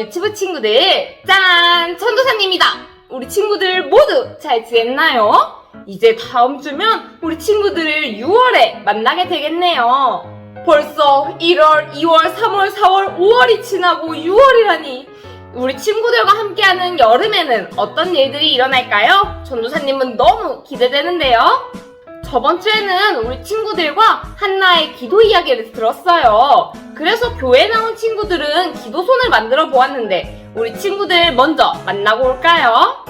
유튜브 친구들. 짠! 천도사님이다. 우리 친구들 모두 잘 지냈나요? 이제 다음 주면 우리 친구들을 6월에 만나게 되겠네요. 벌써 1월, 2월, 3월, 4월, 5월이 지나고 6월이라니. 우리 친구들과 함께하는 여름에는 어떤 일들이 일어날까요? 전도사님은 너무 기대되는데요. 저번 주에는 우리 친구들과 한나의 기도 이야기를 들었어요. 그래서 교회에 나온 친구들은 기도손을 만들어 보았는데 우리 친구들 먼저 만나고 올까요?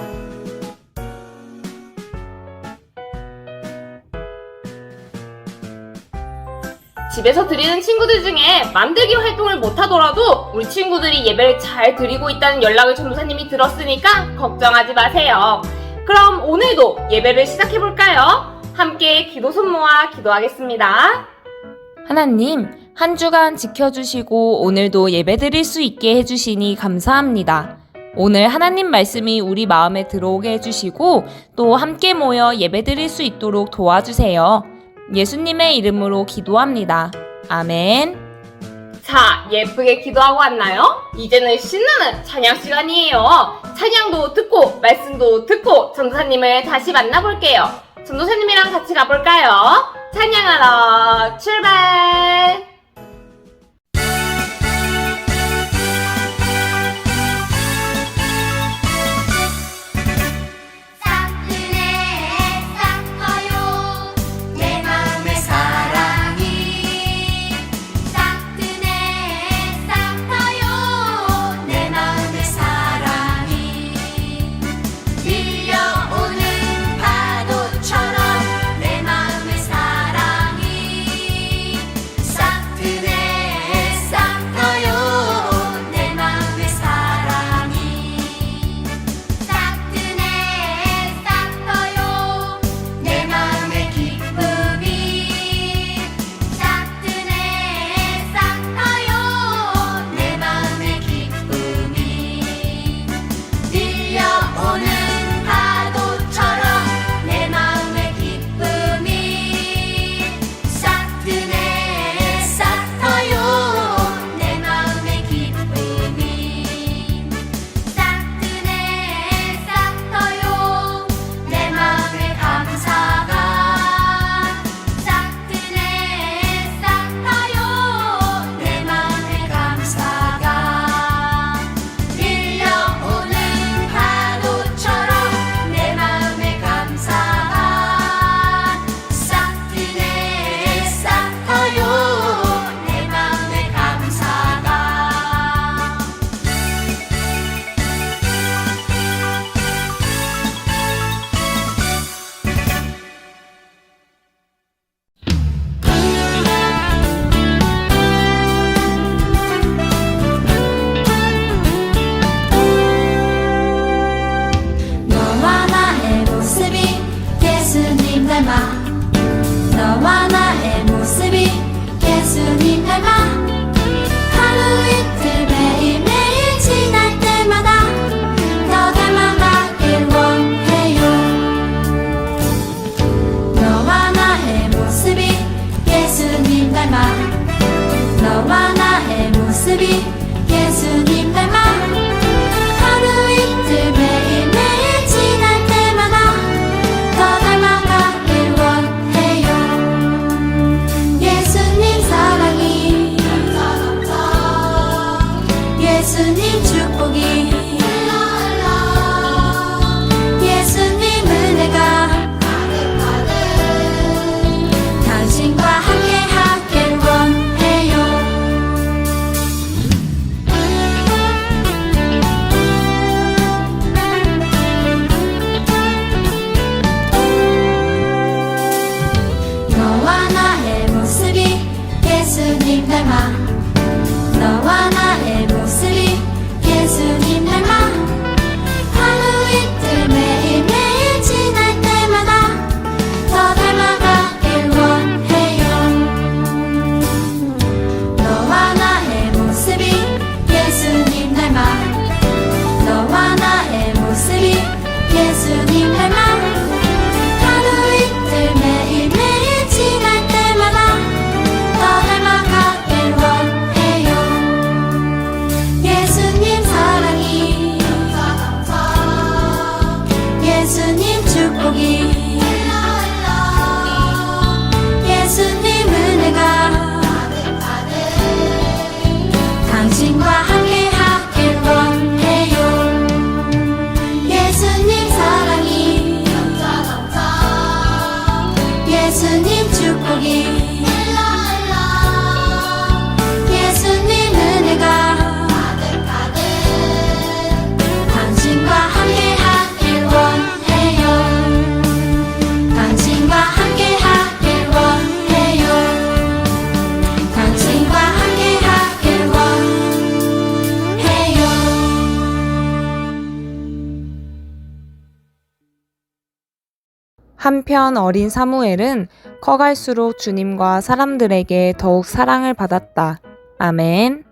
집에서 드리는 친구들 중에 만들기 활동을 못하더라도 우리 친구들이 예배를 잘 드리고 있다는 연락을 전도사님이 들었으니까 걱정하지 마세요. 그럼 오늘도 예배를 시작해볼까요? 함께 기도 손 모아 기도하겠습니다. 하나님, 한 주간 지켜주시고 오늘도 예배 드릴 수 있게 해주시니 감사합니다. 오늘 하나님 말씀이 우리 마음에 들어오게 해주시고 또 함께 모여 예배 드릴 수 있도록 도와주세요. 예수님의 이름으로 기도합니다. 아멘. 자, 예쁘게 기도하고 왔나요? 이제는 신나는 찬양 시간이에요. 찬양도 듣고, 말씀도 듣고, 전도사님을 다시 만나볼게요. 전도사님이랑 같이 가볼까요? 찬양하러 출발! 예수님 축복이 한편 어린 사무엘은 커갈수록 주님과 사람들에게 더욱 사랑을 받았다. 아멘.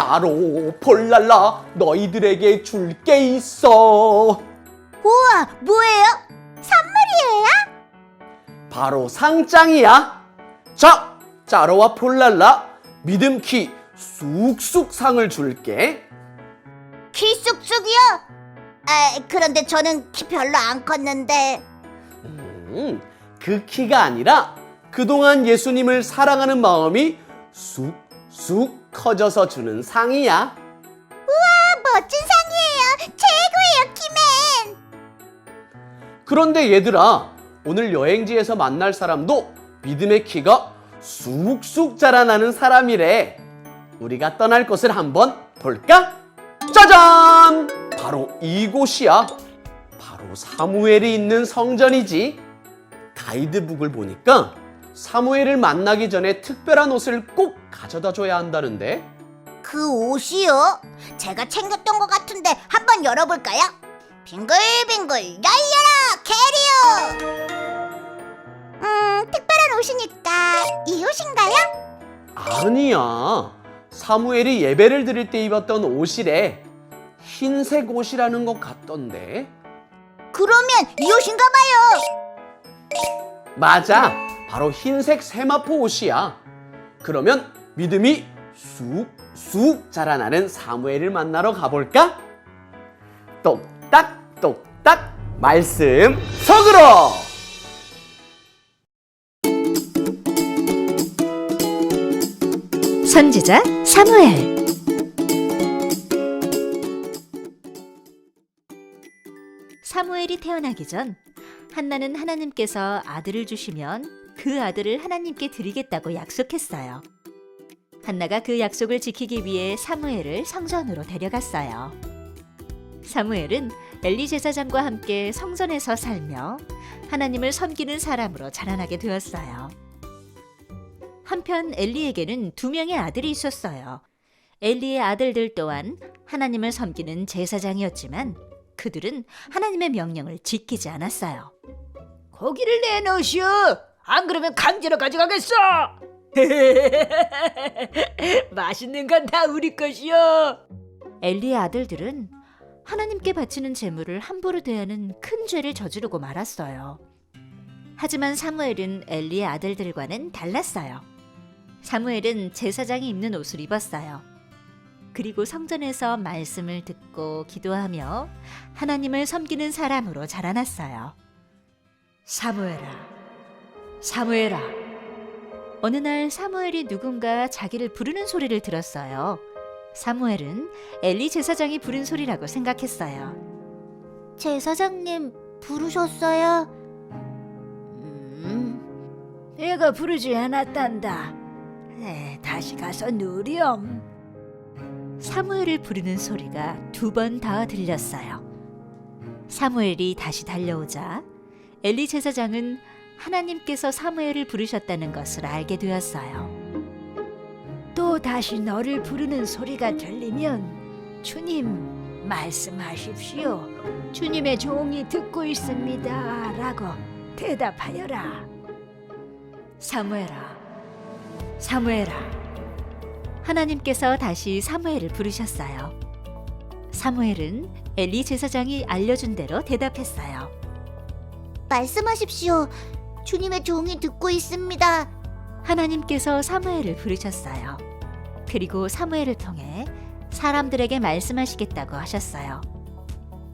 짜로 폴랄라 너희들에게 줄 게 있어 우와 뭐예요? 선물이에요? 바로 상장이야 자 짜로와 폴랄라 믿음키 쑥쑥 상을 줄게 키 쑥쑥이요? 아, 그런데 저는 키 별로 안 컸는데 음, 그 키가 아니라 그동안 예수님을 사랑하는 마음이 쑥 쑥 커져서 주는 상이야 멋진 상이에요 최고예요 키맨 그런데 얘들아, 오늘 여행지에서 만날 사람도 믿음의 키가 쑥쑥 자라나는 사람이래. 우리가 떠날 곳을 한번 볼까? 짜잔! 바로 이곳이야. 바로 사무엘이 있는 성전이지. 가이드북을 보니까 사무엘을 만나기 전에 특별한 옷을 꼭 가져다 줘야 한다는데. 그 옷이요? 제가 챙겼던 것 같은데 한번 열어볼까요? 빙글빙글 열려라 캐리어 음 특별한 옷이니까 이 옷인가요? 아니야. 사무엘이 예배를 드릴 때 입었던 옷이래. 흰색 옷이라는 것 같던데. 그러면 이 옷인가 봐요 맞아. 바로 흰색 세마포 옷이야. 그러면 믿음이 쑥쑥 자라나는 사무엘을 만나러 가볼까? 똑딱 똑딱 말씀 속으로! 선지자 사무엘 사무엘이 태어나기 전 한나는 하나님께서 아들을 주시면 그 아들을 하나님께 드리겠다고 약속했어요. 한나가 그 약속을 지키기 위해 사무엘을 성전으로 데려갔어요. 사무엘은 엘리 제사장과 함께 성전에서 살며 하나님을 섬기는 사람으로 자라나게 되었어요. 한편 엘리에게는 두 명의 아들이 있었어요. 엘리의 아들들 또한 하나님을 섬기는 제사장이었지만 그들은 하나님의 명령을 지키지 않았어요. 고기를 내놓으시오. 안 그러면 강제로 가져가겠어. 맛있는 건 다 우리 것이요. 엘리의 아들들은 하나님께 바치는 제물을 함부로 대하는 큰 죄를 저지르고 말았어요. 하지만 사무엘은 엘리의 아들들과는 달랐어요. 사무엘은 제사장이 입는 옷을 입었어요. 그리고 성전에서 말씀을 듣고 기도하며 하나님을 섬기는 사람으로 자라났어요. 사무엘아, 사무엘아. 어느 날 사무엘이 누군가 자기를 부르는 소리를 들었어요. 사무엘은 엘리 제사장이 부른 소리라고 생각했어요. 제사장님 부르셨어요? 음, 내가 부르지 않았단다. 네, 다시 가서 누렴. 사무엘을 부르는 소리가 두 번 더 들렸어요. 사무엘이 다시 달려오자 엘리 제사장은 하나님께서 사무엘을 부르셨다는 것을 알게 되었어요. 또 다시 너를 부르는 소리가 들리면 주님 말씀하십시오. 주님의 종이 듣고 있습니다. 라고 대답하여라. 사무엘아, 사무엘아. 하나님께서 다시 사무엘을 부르셨어요. 사무엘은 엘리 제사장이 알려준 대로 대답했어요. 말씀하십시오. 주님의 종이 듣고 있습니다. 하나님께서 사무엘을 부르셨어요. 그리고 사무엘을 통해 사람들에게 말씀하시겠다고 하셨어요.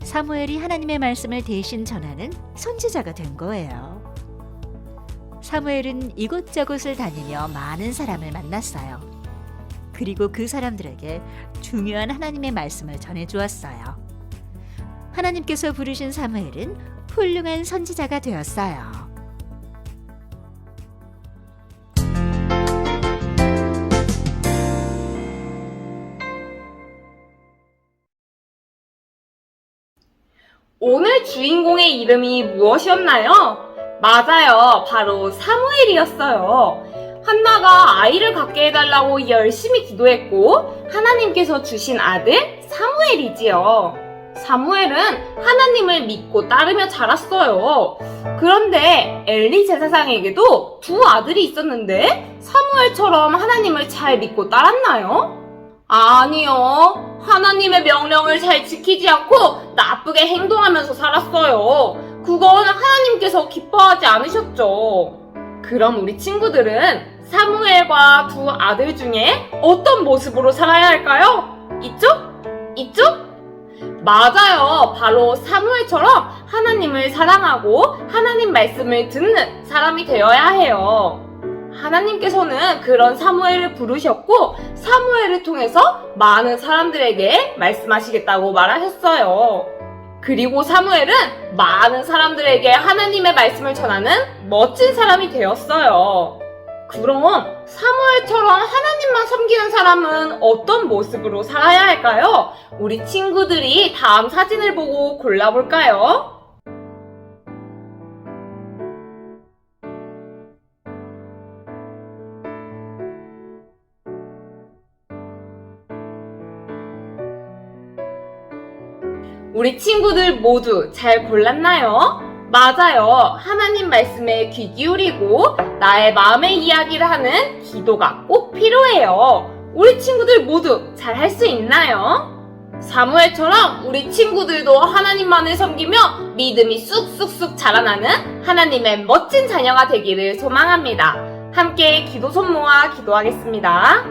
사무엘이 하나님의 말씀을 대신 전하는 선지자가 된 거예요. 사무엘은 이곳저곳을 다니며 많은 사람을 만났어요. 그리고 그 사람들에게 중요한 하나님의 말씀을 전해 주었어요. 하나님께서 부르신 사무엘은 훌륭한 선지자가 되었어요. 오늘 주인공의 이름이 무엇이었나요? 맞아요. 바로 사무엘이었어요. 한나가 아이를 갖게 해달라고 열심히 기도했고, 하나님께서 주신 아들 사무엘이지요. 사무엘은 하나님을 믿고 따르며 자랐어요. 그런데 엘리 제사장에게도 두 아들이 있었는데, 사무엘처럼 하나님을 잘 믿고 따랐나요? 아니요. 하나님의 명령을 잘 지키지 않고 나쁘게 행동하면서 살았어요. 그건 하나님께서 기뻐하지 않으셨죠. 그럼 우리 친구들은 사무엘과 두 아들 중에 어떤 모습으로 살아야 할까요? 이쪽? 이쪽? 맞아요. 바로 사무엘처럼 하나님을 사랑하고 하나님 말씀을 듣는 사람이 되어야 해요. 하나님께서는 그런 사무엘을 부르셨고 사무엘을 통해서 많은 사람들에게 말씀하시겠다고 말하셨어요. 그리고 사무엘은 많은 사람들에게 하나님의 말씀을 전하는 멋진 사람이 되었어요. 그럼 사무엘처럼 하나님만 섬기는 사람은 어떤 모습으로 살아야 할까요? 우리 친구들이 다음 사진을 보고 골라볼까요? 우리 친구들 모두 잘 골랐나요? 맞아요. 하나님 말씀에 귀 기울이고 나의 마음의 이야기를 하는 기도가 꼭 필요해요. 우리 친구들 모두 잘 할 수 있나요? 사무엘처럼 우리 친구들도 하나님만을 섬기며 믿음이 쑥쑥쑥 자라나는 하나님의 멋진 자녀가 되기를 소망합니다. 함께 기도 손 모아 기도하겠습니다.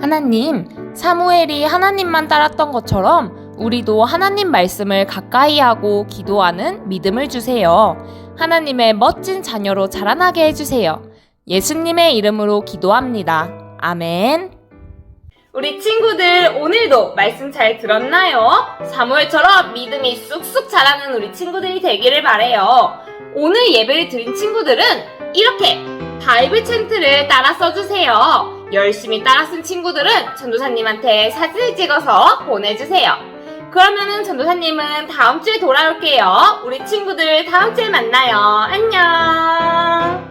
하나님, 사무엘이 하나님만 따랐던 것처럼 우리도 하나님 말씀을 가까이 하고 기도하는 믿음을 주세요. 하나님의 멋진 자녀로 자라나게 해주세요. 예수님의 이름으로 기도합니다. 아멘. 우리 친구들 오늘도 말씀 잘 들었나요? 사무엘처럼 믿음이 쑥쑥 자라는 우리 친구들이 되기를 바래요. 오늘 예배를 드린 친구들은 이렇게 바이블 챈트를 따라 써주세요. 열심히 따라 쓴 친구들은 전도사님한테 사진을 찍어서 보내주세요. 그러면은 전도사님은 다음 주에 돌아올게요. 우리 친구들 다음 주에 만나요. 안녕.